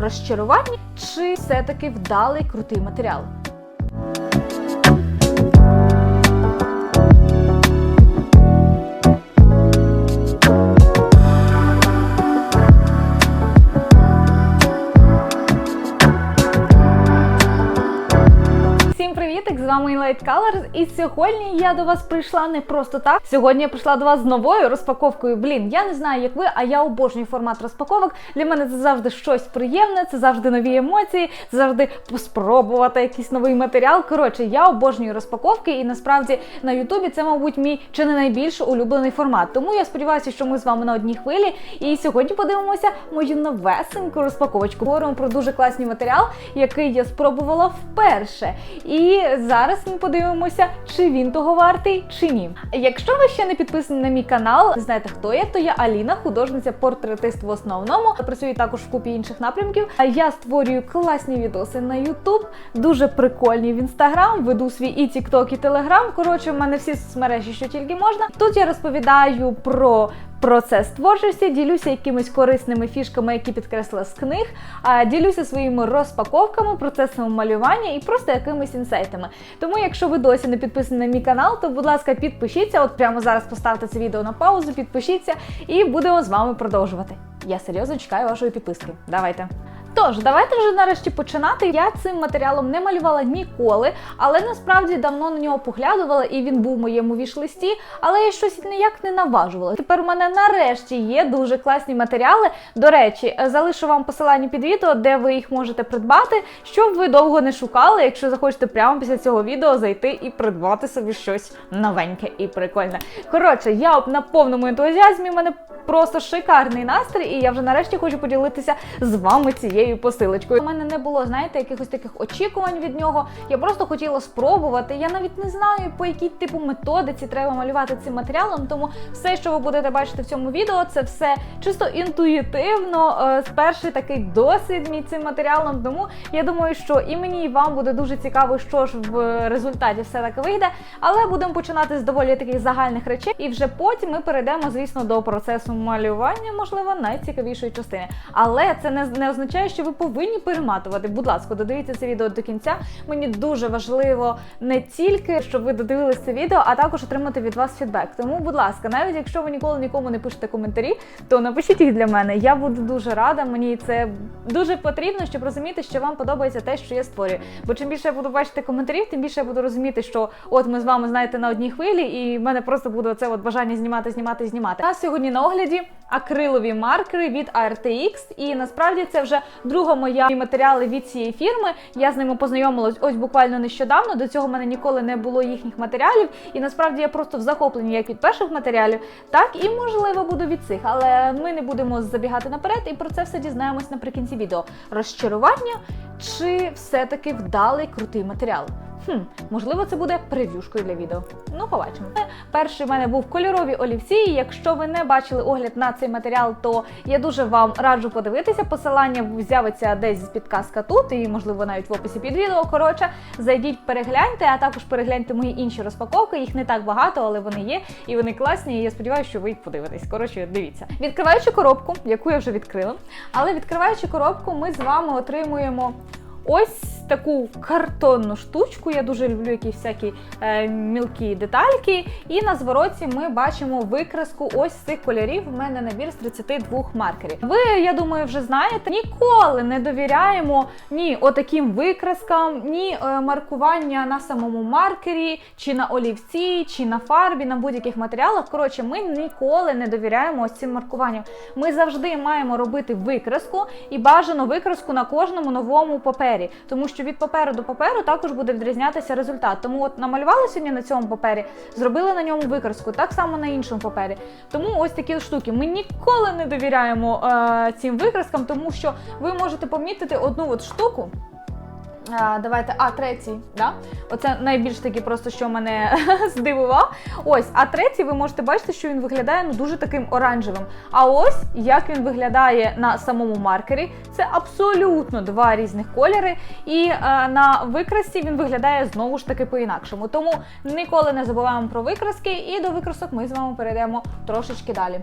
розчарування чи все-таки вдалий крутий матеріал. Вами Light Colors. І сьогодні я до вас прийшла не просто так. Сьогодні я прийшла до вас з новою розпаковкою. Блін, я не знаю, як ви, а я обожнюю формат розпаковок. Для мене це завжди щось приємне, це завжди нові емоції, це завжди спробувати якийсь новий матеріал. Коротше, я обожнюю розпаковки, і насправді на Ютубі це, мабуть, мій чи не найбільш улюблений формат. Тому я сподіваюся, що ми з вами на одній хвилі. І сьогодні подивимося мою новесеньку розпаковочку. Говоримо про дуже класний матеріал, який я спробувала вперше. І зараз ми подивимося, чи він того вартий, чи ні. Якщо ви ще не підписані на мій канал, знаєте, хто я, то я Аліна, художниця портретист в основному. Працюю також в купі інших напрямків. А Я створюю класні відоси на YouTube, дуже прикольні в інстаграм, веду свій і TikTok, і Telegram. Коротше, в мене всі соцмережі, що тільки можна. Тут я розповідаю про процес творчості, ділюся якимись корисними фішками, які підкреслила з книг, а ділюся своїми розпаковками, процесами малювання і просто якимись інсайтами. Тому, якщо ви досі не підписані на мій канал, то будь ласка, підпишіться. От прямо зараз поставте це відео на паузу, підпишіться і будемо з вами продовжувати. Я серйозно чекаю вашої підписки. Давайте. Тож, давайте вже нарешті починати. Я цим матеріалом не малювала ніколи, але насправді давно на нього поглядувала, і він був в моєму віш-листі, але я щось ніяк не наважувала. Тепер у мене нарешті є дуже класні матеріали. До речі, залишу вам посилання під відео, де ви їх можете придбати, щоб ви довго не шукали, якщо захочете прямо після цього відео зайти і придбати собі щось новеньке і прикольне. Коротше, я на повному ентузіазмі, в мене просто шикарний настрій, і я вже нарешті хочу поділитися з вами цією посилочкою. У мене не було, знаєте, якихось таких очікувань від нього. Я просто хотіла спробувати. Я навіть не знаю, по якій типу методиці треба малювати цим матеріалом. Тому все, що ви будете бачити в цьому відео, це все чисто інтуїтивно. е, Перший такий досвід мій цим матеріалом. Тому я думаю, що і мені, і вам буде дуже цікаво, що ж в результаті все таки вийде. Але будемо починати з доволі таких загальних речей, і вже потім ми перейдемо, звісно, до процесу малювання, можливо, найцікавішої частини. Але це не, не означає, що ви повинні перематувати. Будь ласка, додивіться це відео до кінця. Мені дуже важливо не тільки, щоб ви додивилися це відео, а також отримати від вас фідбек. Тому, будь ласка, навіть якщо ви ніколи нікому не пишете коментарі, то напишіть їх для мене. Я буду дуже рада. Мені це дуже потрібно, щоб розуміти, що вам подобається те, що я створюю. Бо чим більше я буду бачити коментарів, тим більше я буду розуміти, що от ми з вами знаєте на одній хвилі, і в мене просто буде оце от бажання знімати, знімати, знімати. Нас сьогодні на огляді акрилові маркери від ARTX, і насправді це вже друга моя матеріали від цієї фірми. Я з ними познайомилась ось буквально нещодавно. До цього в мене ніколи не було їхніх матеріалів, і насправді я просто в захопленні як від перших матеріалів, так і можливо буду від цих. Але ми не будемо забігати наперед, і про це все дізнаємось наприкінці відео. Розчарування чи все-таки вдалий крутий матеріал? Хм, можливо, це буде прев'юшкою для відео. Ну, побачимо. Перший в мене був кольорові олівці. Якщо ви не бачили огляд на цей матеріал, то я дуже вам раджу подивитися. Посилання з'явиться десь з підказка тут, і можливо навіть в описі під відео. Коротше, зайдіть, перегляньте, а також перегляньте мої інші розпаковки. Їх не так багато, але вони є, і вони класні. І я сподіваюся, що ви їх подивитесь. Коротше, дивіться. Відкриваючи коробку, яку я вже відкрила, але відкриваючи коробку, ми з вами отримуємо. Ось таку картонну штучку. Я дуже люблю якісь всякі е, мілкі детальки. І на звороті ми бачимо викраску ось цих кольорів. У мене набір з 32 маркерів. Ви, я думаю, вже знаєте, ніколи не довіряємо ні отаким викраскам, ні е, маркування на самому маркері, чи на олівці, чи на фарбі, на будь-яких матеріалах. Коротше, ми ніколи не довіряємо ось цим маркуванням. Ми завжди маємо робити викраску і бажано викраску на кожному новому папері, тому що від паперу до паперу також буде відрізнятися результат. Тому от намалювали сьогодні на цьому папері, зробили на ньому викраску, так само на іншому папері. Тому ось такі штуки. Ми ніколи не довіряємо е, цим викраскам, тому що ви можете помітити одну от штуку. А, давайте, а третій, да? Оце найбільш таки просто, що мене здивував. Ось, а третій, ви можете бачити, що він виглядає ну дуже таким оранжевим. А ось як він виглядає на самому маркері, це абсолютно два різних кольори. І е, на викрасці він виглядає знову ж таки по-інакшому. Тому ніколи не забуваємо про викраски, і до викрасок ми з вами перейдемо трошечки далі.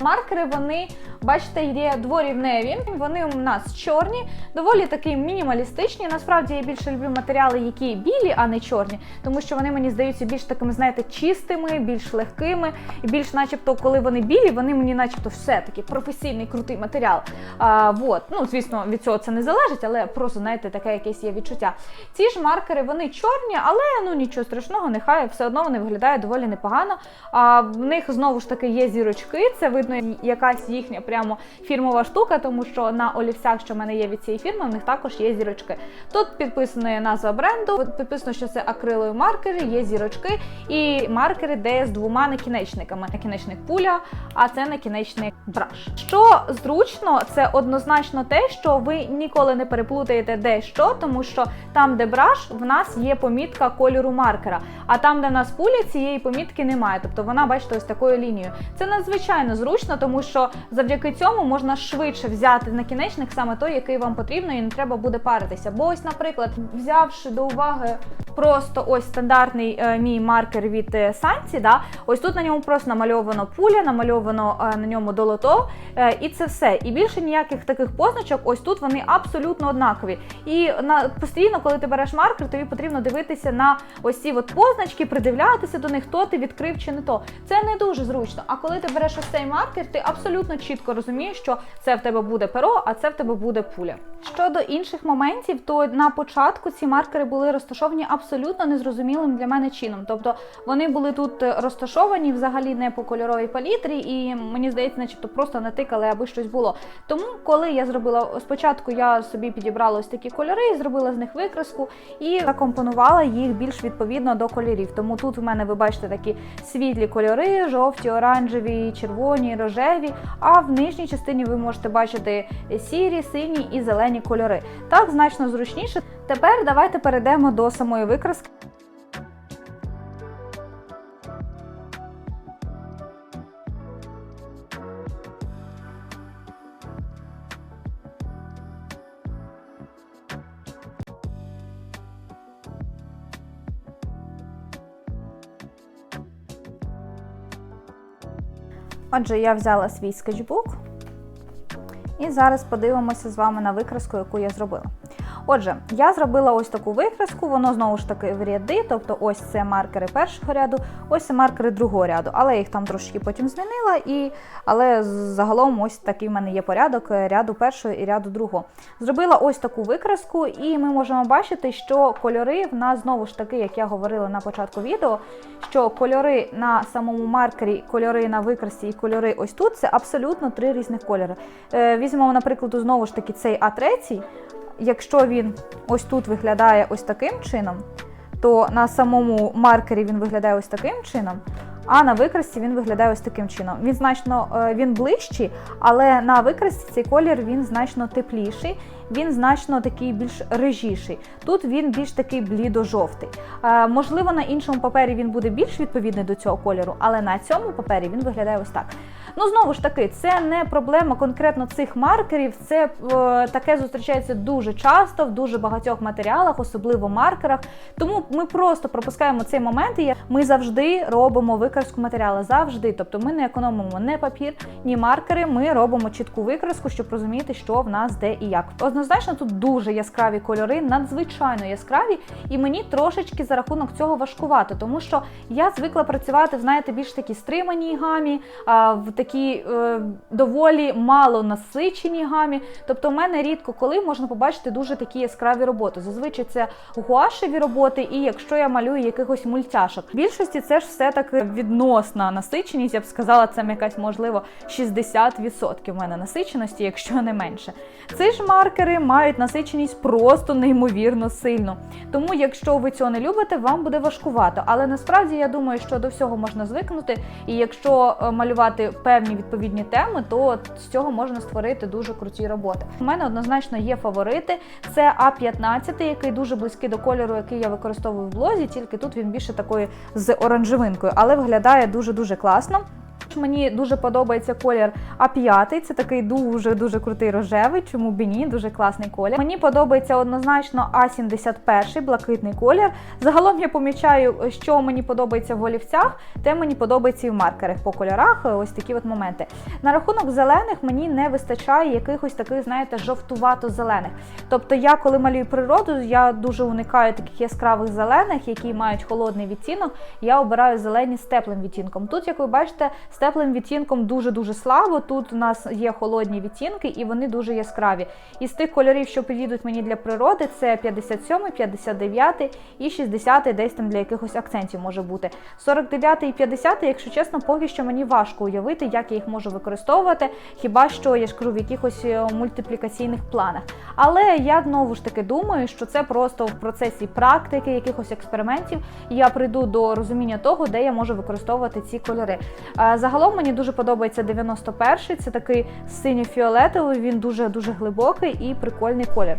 Маркери вони, бачите, є дворівневі. Вони у нас чорні, доволі такі мінімалістичні. Насправді я більше люблю матеріали, які білі, а не чорні, тому що вони мені здаються більш такими, знаєте, чистими, більш легкими, і більш, начебто, коли вони білі, вони мені, начебто, все таки професійний крутий матеріал. А, вот. Ну, звісно, від цього це не залежить, але просто знаєте, таке якесь є відчуття. Ці ж маркери вони чорні, але ну нічого страшного, нехай все одно вони виглядають доволі непогано. А в них знову ж таки є зірочки. Це видно якась їхня прямо фірмова штука, тому що на олівцях, що в мене є від цієї фірми, в них також є зірочки. Тут підписана назва бренду, підписано, що це акрилові маркери, є зірочки і маркери, де з двома накінечниками. Накінечник пуля, а це накінечник браш. Що зручно, це однозначно те, що ви ніколи не переплутаєте де що, тому що там, де браш, в нас є помітка кольору маркера. А там, де в нас пуля, цієї помітки немає. Тобто вона, бачите, ось такою лінією. Це надзвичайно зручно, тому що завдяки цьому можна швидше взяти накінечник саме той, який вам потрібно, і не треба буде паритися. Бо ось, наприклад, взявши до уваги просто ось стандартний е, мій маркер від е, Санці, да, ось тут на ньому просто намальовано пуля, намальовано е, на ньому долото, е, і це все. І більше ніяких таких позначок, ось тут вони абсолютно однакові. І на постійно, коли ти береш маркер, тобі потрібно дивитися на ось ці от позначки, придивлятися до них, то ти відкрив чи не то. Це не дуже зручно. А коли ти береш ось цей маркер, ти абсолютно чітко розумієш, що це в тебе буде перо, а це в тебе буде пуля. Щодо інших моментів, то на початку ці маркери були розташовані абсолютно незрозумілим для мене чином. Тобто вони були тут розташовані взагалі не по кольоровій палітрі, і мені здається, начебто просто натикали, аби щось було. Тому, коли я зробила спочатку, я собі підібрала ось такі кольори, зробила з них викраску і закомпонувала їх більш відповідно до кольорів. Тому тут в мене ви бачите такі світлі кольори, жовті, оранжеві, червоні, рожеві. А в нижній частині ви можете бачити сірі, сині і зелені кольори. Так значно зручніше. Тепер давайте перейдемо до самої викраски. Отже, я взяла свій скетчбук і зараз подивимося з вами на викраску, яку я зробила. Отже, я зробила ось таку викраску, воно знову ж таки в ряди, тобто ось це маркери першого ряду, ось це маркери другого ряду, але я їх там трошки потім змінила, і, але загалом ось такий в мене є порядок ряду першого і ряду другого. Зробила ось таку викраску, і ми можемо бачити, що кольори в нас знову ж таки, як я говорила на початку відео, що кольори на самому маркері, кольори на викрасці і кольори ось тут це абсолютно три різних кольори. Е, Візьмемо, наприклад, знову ж таки цей А3. Якщо він ось тут виглядає ось таким чином, то на самому маркері він виглядає ось таким чином, а на викрасці він виглядає ось таким чином. Він значно е, він ближчий, але на викрасці цей колір він значно тепліший, він значно такий більш рижіший. Тут він більш такий блідо-жовтий. Е, Можливо, на іншому папері він буде більш відповідний до цього кольору, але на цьому папері він виглядає ось так. Ну, знову ж таки, це не проблема конкретно цих маркерів. Це е, таке зустрічається дуже часто в дуже багатьох матеріалах, особливо маркерах. Тому ми просто пропускаємо цей момент. І ми завжди робимо викраску матеріалу. Завжди. Тобто ми не економимо ні папір, ні маркери. Ми робимо чітку викраску, щоб розуміти, що в нас де і як. Однозначно, тут дуже яскраві кольори, надзвичайно яскраві, і мені трошечки за рахунок цього важкувато, тому що я звикла працювати, знаєте, більш такі стриманій гамі, в такій е, доволі мало насиченій гамі. Тобто, в мене рідко коли можна побачити дуже такі яскраві роботи. Зазвичай це гуашеві роботи, і якщо я малюю якихось мультяшок. В більшості це ж все таки відносна насиченість. Я б сказала, це якась можливо 60% в мене насиченості, якщо не менше. Ці ж маркери мають насиченість просто неймовірно сильну. Тому, якщо ви цього не любите, вам буде важкувато. Але насправді я думаю, що до всього можна звикнути, і якщо е, малювати певні відповідні теми, то з цього можна створити дуже круті роботи. У мене однозначно є фаворити. Це А15, який дуже близький до кольору, який я використовую в блозі, тільки тут він більше такої з оранжевинкою, але виглядає дуже дуже класно. Мені дуже подобається колір А5, це такий дуже-дуже крутий рожевий, чому б ні, дуже класний колір. Мені подобається однозначно А71, блакитний колір. Загалом я помічаю, що мені подобається в олівцях, те мені подобається і в маркерах по кольорах. Ось такі от моменти. На рахунок зелених мені не вистачає якихось таких, знаєте, жовтувато-зелених. Тобто я, коли малюю природу, я дуже уникаю таких яскравих зелених, які мають холодний відтінок. Я обираю зелені з теплим відтінком. Тут, як ви бачите, з теплим відтінком дуже-дуже слабо. Тут у нас є холодні відтінки і вони дуже яскраві. Із тих кольорів, що підійдуть мені для природи, це 57, 59 і 60 десь там для якихось акцентів може бути. 49 і 50, якщо чесно, поки що мені важко уявити, як я їх можу використовувати, хіба що я ж кажу в якихось е, мультиплікаційних планах. Але я знову ж таки думаю, що це просто в процесі практики, якихось експериментів. Я прийду до розуміння того, де я можу використовувати ці кольори. Загалом мені дуже подобається 91-й, це такий синьо-фіолетовий, він дуже дуже глибокий і прикольний колір.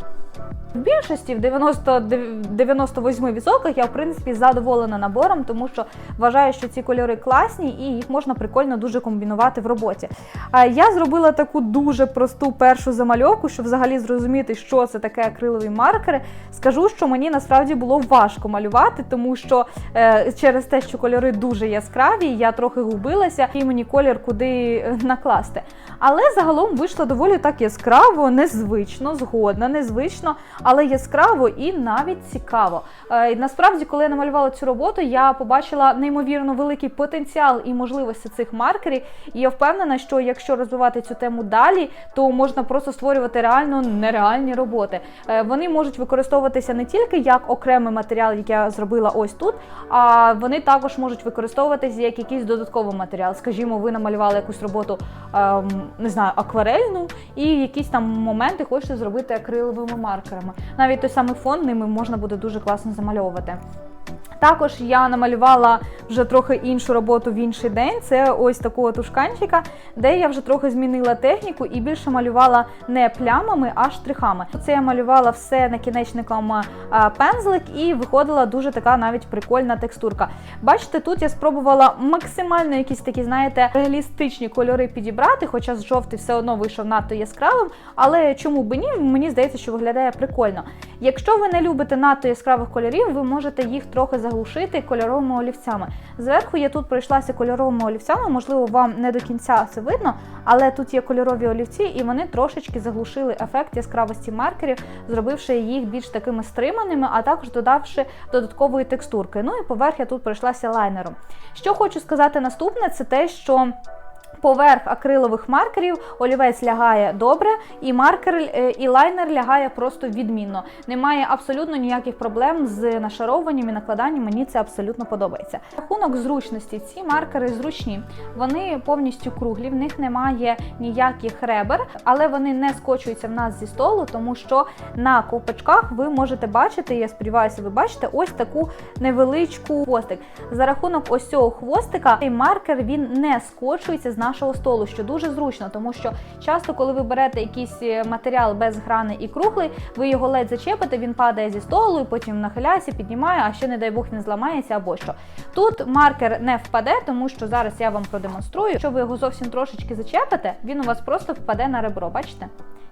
В більшості в 90, 98% я в принципі задоволена набором, тому що вважаю, що ці кольори класні і їх можна прикольно дуже комбінувати в роботі. А Я зробила таку дуже просту першу замальовку, щоб взагалі зрозуміти, що це таке акрилові маркери. Скажу, що мені насправді було важко малювати, тому що е, через те, що кольори дуже яскраві, я трохи губилася, і мені колір куди е, накласти. Але загалом вийшло доволі так яскраво, незвично, згодна, незвично, але яскраво і навіть цікаво. Е, і насправді, коли я намалювала цю роботу, я побачила неймовірно великий потенціал і можливості цих маркерів. І я впевнена, що якщо розвивати цю тему далі, то можна просто створювати реально нереальні роботи. Е, Вони можуть використовуватися не тільки як окремий матеріал, який я зробила ось тут, а вони також можуть використовуватися як якийсь додатковий матеріал. Скажімо, ви намалювали якусь роботу, ем, не знаю, акварельну, і якісь там моменти хочете зробити акриловими маркерами. Навіть той самий фон ними можна буде дуже класно замальовувати. Також я намалювала вже трохи іншу роботу в інший день. Це ось такого тушканчика, де я вже трохи змінила техніку і більше малювала не плямами, а штрихами. Це я малювала все накінечником пензлик і виходила дуже така навіть прикольна текстурка. Бачите, тут я спробувала максимально якісь такі, знаєте, реалістичні кольори підібрати, хоча з жовтий все одно вийшов надто яскравим. Але чому би ні? Мені здається, що виглядає прикольно. Якщо ви не любите надто яскравих кольорів, ви можете їх трохи заглушити кольоровими олівцями. Зверху я тут пройшлася кольоровими олівцями, можливо, вам не до кінця це видно, але тут є кольорові олівці, і вони трошечки заглушили ефект яскравості маркерів, зробивши їх більш такими стриманими, а також додавши додаткової текстурки. Ну і поверх я тут пройшлася лайнером. Що хочу сказати наступне, це те, що. Поверх акрилових маркерів олівець лягає добре, і маркер е, і лайнер лягає просто відмінно. Немає абсолютно ніяких проблем з нашарованням і накладанням. Мені це абсолютно подобається. Рахунок зручності. Ці маркери зручні, вони повністю круглі, в них немає ніяких ребер, але вони не скочуються в нас зі столу, тому що на ковпачках ви можете бачити, я сподіваюся, ви бачите ось таку невеличку хвостик. За рахунок ось цього хвостика цей маркер він не скочується з нашого столу, що дуже зручно, тому що часто, коли ви берете якийсь е, матеріал без грани і круглий, ви його ледь зачепите, він падає зі столу, і потім нахиляється, піднімає, а ще, не дай Бог, не зламається або що. Тут маркер не впаде, тому що зараз я вам продемонструю. Якщо ви його зовсім трошечки зачепите, він у вас просто впаде на ребро. Бачите?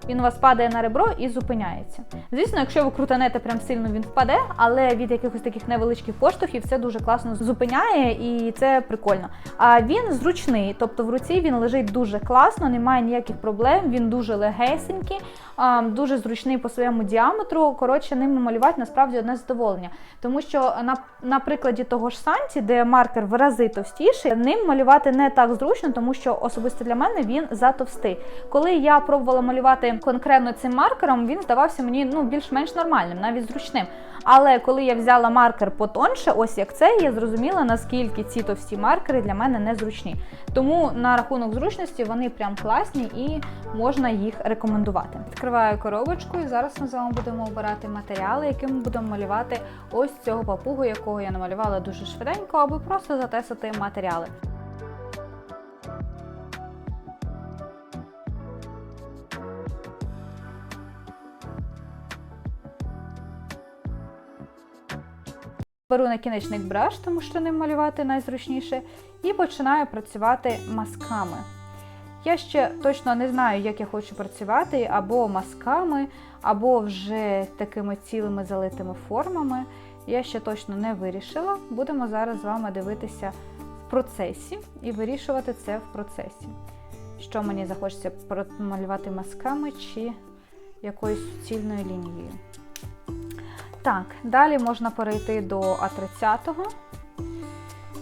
Він у вас падає на ребро і зупиняється. Звісно, якщо ви крутанете прям сильно, він впаде, але від якихось таких невеличких поштовхів це дуже класно зупиняє і це прикольно. А він зручний, тобто в руці він лежить дуже класно, немає ніяких проблем, він дуже легесенький, дуже зручний по своєму діаметру. Коротше, ним малювати насправді одне задоволення. Тому що на, на прикладі того ж Санті, де маркер в рази товстіший, ним малювати не так зручно, тому що особисто для мене він затовстий. Коли я пробувала малювати конкретно цим маркером, він здавався мені ну більш-менш нормальним, навіть зручним. Але коли я взяла маркер потонше, ось як цей, я зрозуміла, наскільки ці товсті маркери для мене незручні. Тому на рахунок зручності вони прям класні і можна їх рекомендувати. Відкриваю коробочку і зараз ми з вами будемо обирати матеріали, якими будемо малювати ось цього папугу, якого я намалювала дуже швиденько, аби просто затестити матеріали. Беру накінечник браш, тому що ним малювати найзручніше, і починаю працювати мазками. Я ще точно не знаю, як я хочу працювати, або мазками, або вже такими цілими залитими формами. Я ще точно не вирішила. Будемо зараз з вами дивитися в процесі і вирішувати це в процесі. Що мені захочеться промалювати мазками чи якоюсь суцільною лінією. Так, далі можна перейти до А30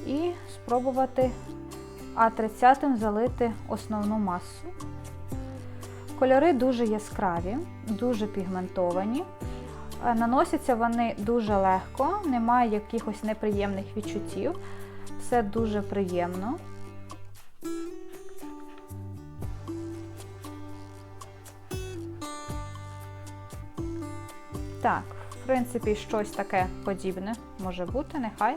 і спробувати А30 залити основну масу. Кольори дуже яскраві, дуже пігментовані. Е, Наносяться вони дуже легко, немає якихось неприємних відчуттів. Все дуже приємно. Так, в принципі, щось таке подібне може бути, нехай.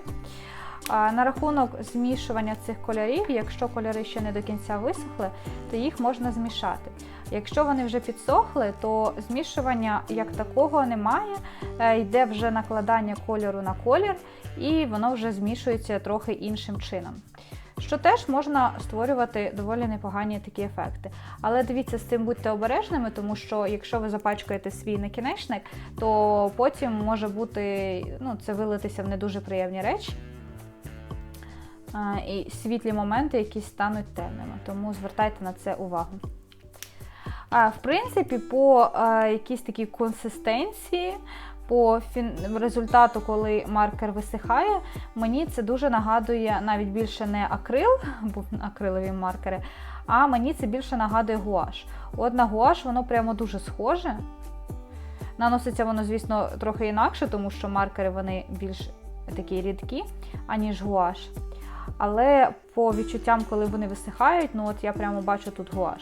На рахунок змішування цих кольорів, якщо кольори ще не до кінця висохли, то їх можна змішати. Якщо вони вже підсохли, то змішування як такого немає, Е, йде вже накладання кольору на колір, і воно вже змішується трохи іншим чином. Що теж можна створювати доволі непогані такі ефекти. Але дивіться, з цим будьте обережними, тому що якщо ви запачкаєте свій накінечник, то потім може бути ну, це вилитися в не дуже приємні речі. І світлі моменти якісь стануть темними, тому звертайте на це увагу. В принципі, по якійсь такій консистенції, по результату, коли маркер висихає, мені це дуже нагадує навіть більше не акрил, бо акрилові маркери, а мені це більше нагадує гуаш. От на гуаш воно прямо дуже схоже. Наноситься воно, звісно, трохи інакше, тому що маркери вони більш такі рідкі, аніж гуаш. Але по відчуттям, коли вони висихають, ну от я прямо бачу тут гуаш.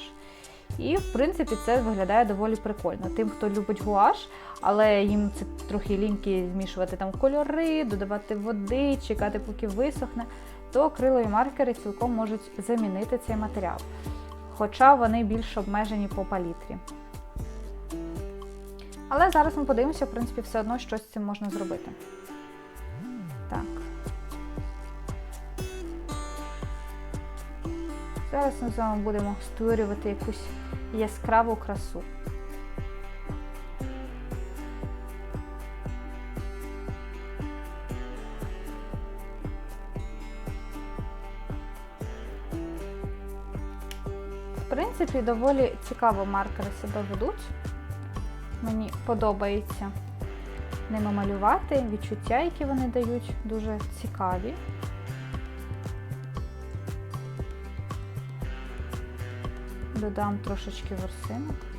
І, в принципі, це виглядає доволі прикольно. Тим, хто любить гуаш, але їм це трохи ліньки змішувати там кольори, додавати води, чекати, поки висохне, то акрилові маркери цілком можуть замінити цей матеріал. Хоча вони більш обмежені по палітрі. Але зараз ми подивимося, в принципі, все одно щось з цим можна зробити. Так. Зараз ми з вами будемо створювати якусь яскраву красу. В принципі, доволі цікаво маркери себе ведуть. Мені подобається ними малювати, відчуття, які вони дають, дуже цікаві. Додам трошечки ворсинок.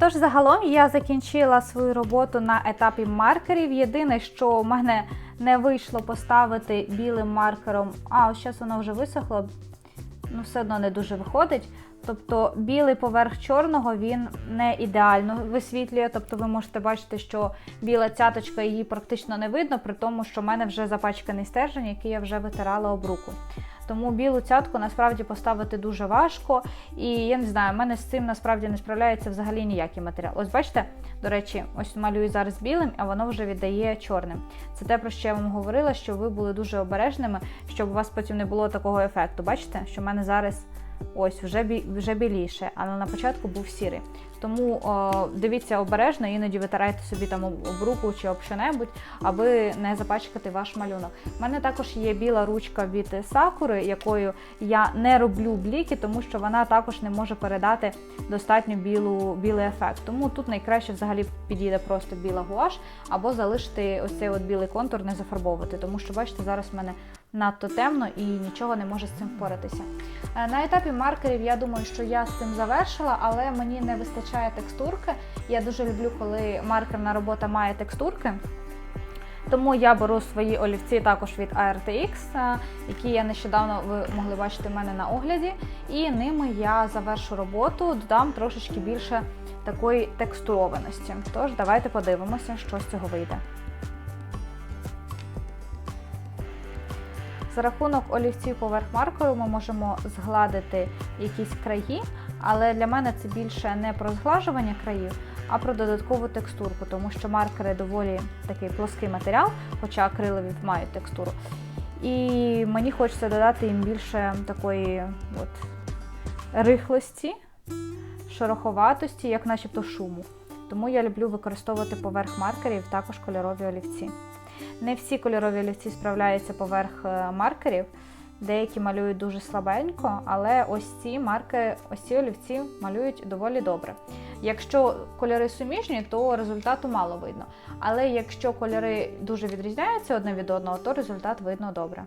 Тож, загалом я закінчила свою роботу на етапі маркерів. Єдине, що в мене не вийшло поставити білим маркером, а ось зараз воно вже висохло, ну все одно не дуже виходить, Тобто білий поверх чорного він не ідеально висвітлює. Тобто ви можете бачити, що біла цяточка її практично не видно, при тому, що в мене вже запачканий стержень, який я вже витирала об руку. Тому білу цятку насправді поставити дуже важко. І я не знаю, в мене з цим насправді не справляється взагалі ніякий матеріал. Ось бачите, до речі, ось малюю зараз білим, а воно вже віддає чорним. Це те, про що я вам говорила, що ви були дуже обережними, щоб у вас потім не було такого ефекту. Бачите, що в мене зараз ось вже вже біліше, але на початку був сірий. Тому о, дивіться обережно, іноді витирайте собі там об руку чи об що-небудь, аби не запачкати ваш малюнок. У мене також є біла ручка від сакури, якою я не роблю бліки, тому що вона також не може передати достатньо білу, білий ефект. Тому тут найкраще взагалі підійде просто біла гуаш, або залишити ось цей от білий контур, не зафарбовувати, тому що бачите, зараз в мене надто темно і нічого не може з цим впоратися. Е, На етапі маркерів я думаю, що я з цим завершила, але мені не вистачає текстурки. Я дуже люблю, коли маркерна робота має текстурки. Тому я беру свої олівці також від ARTX, е, які я нещодавно ви могли бачити в мене на огляді. І ними я завершу роботу, додам трошечки більше такої текстурованості. Тож, давайте подивимося, що з цього вийде. За рахунок олівців поверх маркеру ми можемо згладити якісь краї, але для мене це більше не про зглажування країв, а про додаткову текстурку, тому що маркери доволі такий плоский матеріал, хоча акрилові мають текстуру. І мені хочеться додати їм більше такої от рихлості, шероховатості, як начебто шуму. Тому я люблю використовувати поверх маркерів також кольорові олівці. Не всі кольорові олівці справляються поверх е, маркерів, деякі малюють дуже слабенько, але ось ці марки, ось ці олівці малюють доволі добре. Якщо кольори суміжні, то результату мало видно. Але якщо кольори дуже відрізняються одне від одного, то результат видно добре.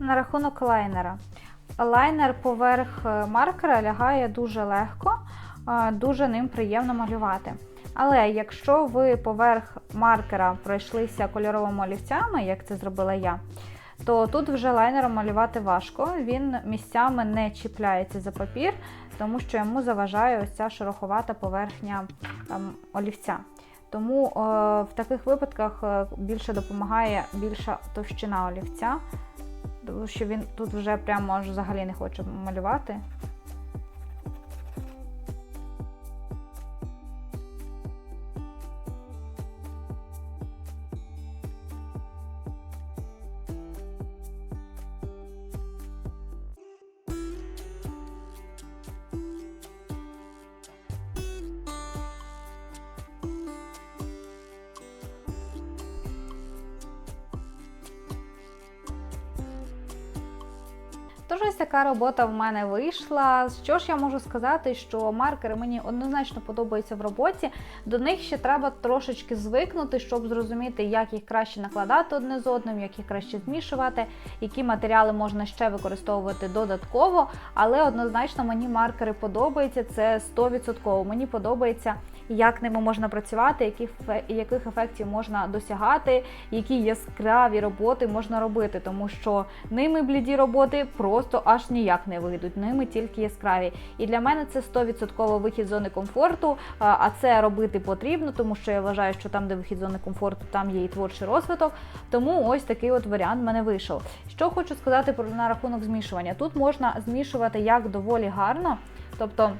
На рахунок лайнера. Лайнер поверх е, маркера лягає дуже легко, е, дуже ним приємно малювати. Але якщо ви поверх маркера пройшлися кольоровими олівцями, як це зробила я, то тут вже лайнером малювати важко. Він місцями не чіпляється за папір, тому що йому заважає ось ця шероховата поверхня ем, олівця. Тому е, в таких випадках більше допомагає більша товщина олівця, тому що він тут вже прямо аж взагалі не хоче малювати. Тож ось така робота в мене вийшла. Що ж я можу сказати, що маркери мені однозначно подобаються в роботі. До них ще треба трошечки звикнути, щоб зрозуміти, як їх краще накладати одне з одним, як їх краще змішувати, які матеріали можна ще використовувати додатково. Але однозначно мені маркери подобаються, це 100%. Мені подобається, як ними можна працювати, яких, яких ефектів можна досягати, які яскраві роботи можна робити, тому що ними бліді роботи просто аж ніяк не вийдуть, ними тільки яскраві. І для мене це 100% вихід зони комфорту, а це робити потрібно, тому що я вважаю, що там, де вихід зони комфорту, там є і творчий розвиток. Тому ось такий от варіант в мене вийшов. Що хочу сказати про на рахунок змішування. Тут можна змішувати як доволі гарно, тобто.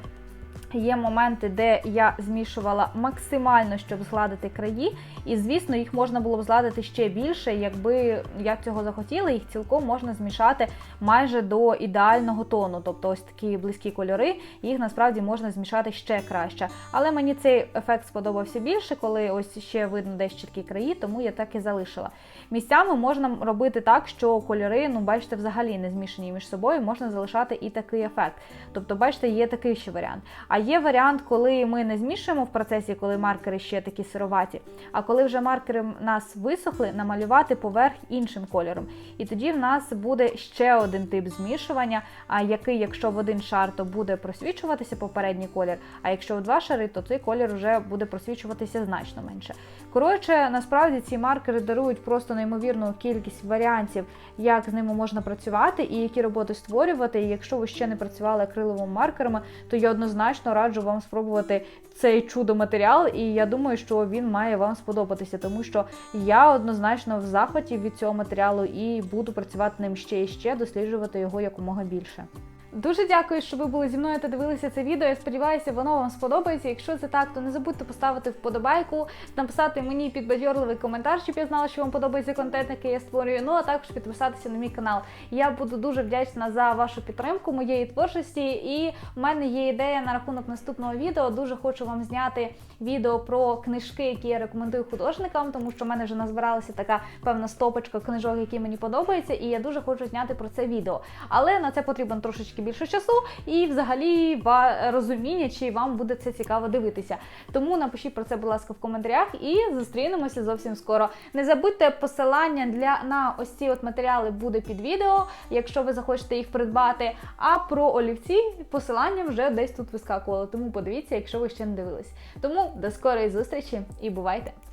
Є моменти, де я змішувала максимально, щоб згладити краї, і звісно, їх можна було б згладити ще більше, якби я цього захотіла. Їх цілком можна змішати майже до ідеального тону. Тобто, ось такі близькі кольори, їх насправді можна змішати ще краще. Але мені цей ефект сподобався більше, коли ось ще видно десь чіткі краї, тому я так і залишила. Місцями можна робити так, що кольори, ну бачите, взагалі не змішані між собою, можна залишати і такий ефект. Тобто, бачите, є такий ще варіант. А є варіант, коли ми не змішуємо в процесі, коли маркери ще такі сироваті, а коли вже маркери в нас висохли, намалювати поверх іншим кольором. І тоді в нас буде ще один тип змішування, який, якщо в один шар, то буде просвічуватися попередній колір, а якщо в два шари, то цей колір вже буде просвічуватися значно менше. Коротше, насправді ці маркери дарують просто неймовірну кількість варіантів, як з ними можна працювати і які роботи створювати. І якщо ви ще не працювали акриловими маркерами, то я однозначно раджу вам спробувати цей чудо матеріал, і я думаю, що він має вам сподобатися, тому що я однозначно в захваті від цього матеріалу і буду працювати ним ще і ще, досліджувати його якомога більше. Дуже дякую, що ви були зі мною та дивилися це відео. Я сподіваюся, воно вам сподобається. Якщо це так, то не забудьте поставити вподобайку, написати мені підбадьорливий коментар, щоб я знала, що вам подобається контент, який я створюю. Ну а також підписатися на мій канал. Я буду дуже вдячна за вашу підтримку моєї творчості. І в мене є ідея на рахунок наступного відео. Дуже хочу вам зняти відео про книжки, які я рекомендую художникам, тому що в мене вже назбиралася така певна стопочка книжок, які мені подобаються, і я дуже хочу зняти про це відео. Але на це потрібно трошечки більше часу і взагалі розуміння, чи вам буде це цікаво дивитися. Тому напишіть про це, будь ласка, в коментарях і зустрінемося зовсім скоро. Не забудьте посилання для на ось ці от матеріали буде під відео, якщо ви захочете їх придбати. А про олівці посилання вже десь тут вискакувало. Тому подивіться, якщо ви ще не дивились. Тому до скорої зустрічі і бувайте!